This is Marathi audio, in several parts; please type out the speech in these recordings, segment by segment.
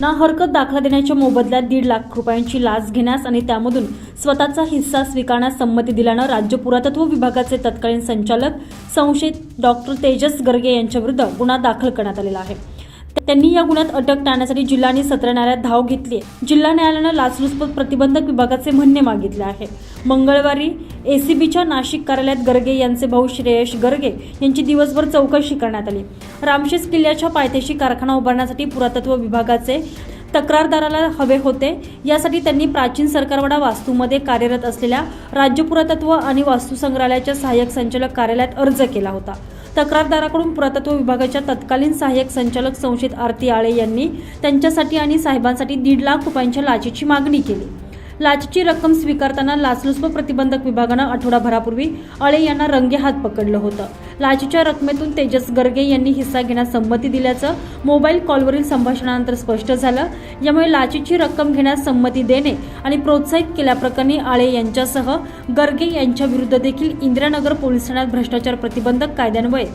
ना हरकत दाखला देण्याच्या मोबदल्यात दीड लाख रुपयांची लाच घेण्यास आणि त्यामधून स्वतःचा हिस्सा स्वीकारण्यास संमती दिल्यानं राज्य पुरातत्व विभागाचे तत्कालीन संचालक संशयित डॉक्टर तेजस गर्गे यांच्याविरुद्ध गुन्हा दाखल करण्यात आलेला आहे. त्यांनी या गुन्ह्यात अटक टाळण्यासाठी जिल्हा आणि सत्र न्यायालयात धाव घेतली आहे. जिल्हा न्यायालयानं लाचलुचपत प्रतिबंधक विभागाचे म्हणणे मागितले आहे. मंगळवारी एसीबीच्या नाशिक कार्यालयात गर्गे यांचे भाऊ श्रेयश गर्गे यांची दिवसभर चौकशी करण्यात आली. रामशेस किल्ल्याच्या पायथ्याशी कारखाना उभारण्यासाठी पुरातत्व विभागाचे तक्रारदाराला हवे होते. यासाठी त्यांनी प्राचीन सरकारवाडा वास्तूमध्ये कार्यरत असलेल्या राज्य पुरातत्व आणि वास्तू संग्रहालयाच्या सहाय्यक संचालक कार्यालयात अर्ज केला होता. तक्रारदाराकडून पुरातत्व विभागाच्या तत्कालीन सहाय्यक संचालक संशयित आरती आळे यांनी त्यांच्यासाठी आणि साहेबांसाठी दीड लाख रुपयांच्या लाचेची मागणी केली. लाचची रक्कम स्वीकारताना लाचलुचपत प्रतिबंधक विभागानं आठवडाभरापूर्वी अळे यांना रंगेहात पकडलं होतं. लाचीच्या रकमेतून तेजस गर्गे यांनी हिस्सा घेण्यास संमती दिल्याचं मोबाईल कॉलवरील संभाषणानंतर स्पष्ट झालं. यामुळे लाचीची रक्कम घेण्यास संमती देणे आणि प्रोत्साहित केल्याप्रकरणी आळे यांच्यासह गर्गे यांच्या विरुद्ध देखील इंदिरानगर पोलीस ठाण्यात भ्रष्टाचार प्रतिबंधक कायद्यान्वये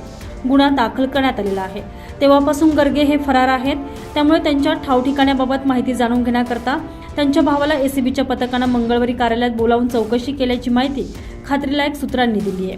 गुन्हा दाखल करण्यात आलेला आहे. तेव्हापासून गर्गे हे फरार आहेत. त्यामुळे त्यांच्या ठावठिकाण्याबाबत माहिती जाणून घेण्याकरता त्यांच्या भावाला एसीबीच्या पथकानं मंगळवारी कार्यालयात बोलावून चौकशी केल्याची माहिती खात्रीलायक सूत्रांनी दिली आहे.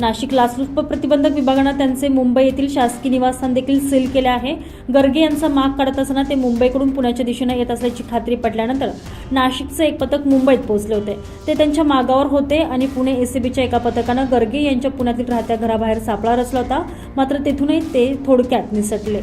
नाशिक लाचलुचपत प्रतिबंधक विभागानं त्यांचे मुंबई येथील शासकीय निवासस्थान देखील सील केले आहे. गर्गे यांचा माग काढत असताना ते मुंबईकडून पुण्याच्या दिशेने येत असल्याची खात्री पटल्यानंतर नाशिकचे एक पथक मुंबईत पोहोचले होते. ते त्यांच्या मागावर होते आणि पुणे एसीबीच्या एका पथकानं गर्गे यांच्या पुण्यातील राहत्या घराबाहेर सापळा रचला होता. मात्र तेथूनही ते थोडक्यात निसटले.